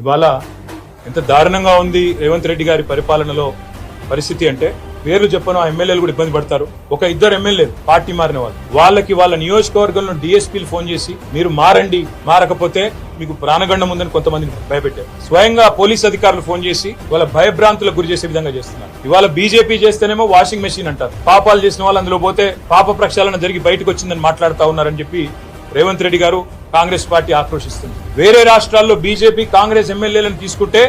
ఇవాళ ఎంత దారుణంగా ఉంది రేవంత్ రెడ్డి గారి పరిపాలనలో పరిస్థితి అంటే పేర్లు చెప్పను ఆ ఎమ్మెల్యేలు కూడా ఇబ్బంది పడతారు. ఒక ఇద్దరు ఎమ్మెల్యేలు పార్టీ మారిన వాళ్ళు. వాళ్ళకి వాళ్ళ నియోజకవర్గంలో డిఎస్పీలు ఫోన్ చేసి మీరు మారండి మారకపోతే మీకు ప్రాణగండం ఉందని కొంతమందిని భయపెట్టారు. స్వయంగా పోలీస్ అధికారులు ఫోన్ చేసి వాళ్ళ భయభ్రాంతులకు గురి చేసే విధంగా చేస్తున్నారు. ఇవాళ బీజేపీ చేస్తేనేమో వాషింగ్ మెషిన్ అంటారు. పాపాలు చేసిన వాళ్ళు అందులో పోతే పాప ప్రక్షాళన జరిగి బయటకు వచ్చిందని మాట్లాడుతా ఉన్నారని చెప్పి రేవంత్ రెడ్డి గారు కాంగ్రెస్ పార్టీ ఆక్రోషిస్తుంది వేరే రాష్ట్రాల్లో బీజేపీ కాంగ్రెస్ ఎమ్మెల్యేలను తీసుకుంటే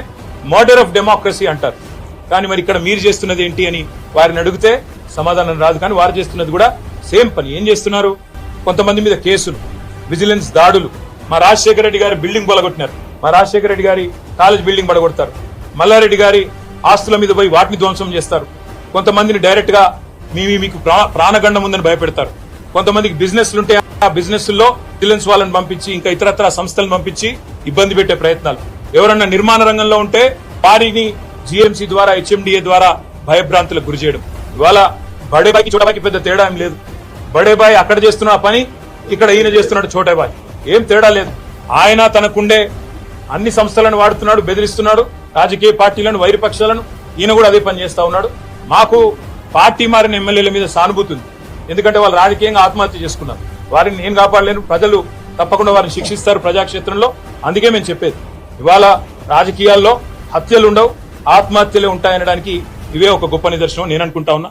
మర్డర్ ఆఫ్ డెమోక్రసీ అంటారు. కానీ మరి ఇక్కడ మీరు చేస్తున్నది ఏంటి అని వారిని అడిగితే సమాధానం రాదు. కానీ వారు చేస్తున్నది కూడా సేమ్ పని. ఏం చేస్తున్నారు? కొంతమంది మీద కేసులు విజిలెన్స్ దాడులు. మా రాజశేఖర రెడ్డి గారి బిల్డింగ్ బలగొట్టినారు. మా రాజశేఖర రెడ్డి గారి కాలేజ్ బిల్డింగ్ పడగొడతారు మల్లారెడ్డి గారి ఆస్తుల మీద పోయి వాటిని ధ్వంసం చేస్తారు. కొంతమందిని డైరెక్ట్గా మీ మీకు ప్రాణగండం ఉందని భయపెడతారు. కొంతమందికి బిజినెస్లు ఉంటాయి ఆ బిజినెస్లో విజిలెన్స్ వాళ్ళని పంపించి ఇంకా ఇతరత్ర సంస్థలను పంపించి ఇబ్బంది పెట్టే ప్రయత్నాలు. ఎవరన్నా నిర్మాణ రంగంలో ఉంటే వారిని జిఎంసీ ద్వారా హెచ్ఎండిఏ ద్వారా భయభ్రాంతులకు గురి చేయడం. ఇవాళ బడేబాయికి చోటబాయికి పెద్ద తేడా ఏం లేదు. బడేబాయి అక్కడ చేస్తున్న పని ఇక్కడ ఈయన చేస్తున్నాడు చోటబాయ్. ఏం తేడా లేదు. ఆయన తనకుండే అన్ని సంస్థలను వాడుతున్నాడు బెదిరిస్తున్నాడు రాజకీయ పార్టీలను వైరి పక్షాలను ఈయన కూడా అదే పని చేస్తా ఉన్నాడు. మాకు పార్టీ మారిన ఎమ్మెల్యేల మీద సానుభూతి ఉంది. ఎందుకంటే వాళ్ళు రాజకీయంగా ఆత్మహత్య చేసుకున్నారు. వారిని నేను కాపాడలేను. ప్రజలు తప్పకుండా వారిని శిక్షిస్తారు ప్రజాక్షేత్రంలో. అందుకే మేము చెప్పేది ఇవాళ రాజకీయాల్లో హత్యలు ఉండవు ఆత్మహత్యలే ఉంటాయనడానికి ఇవే ఒక గొప్ప నిదర్శనం. నేను అనుకుంటా ఉన్నా.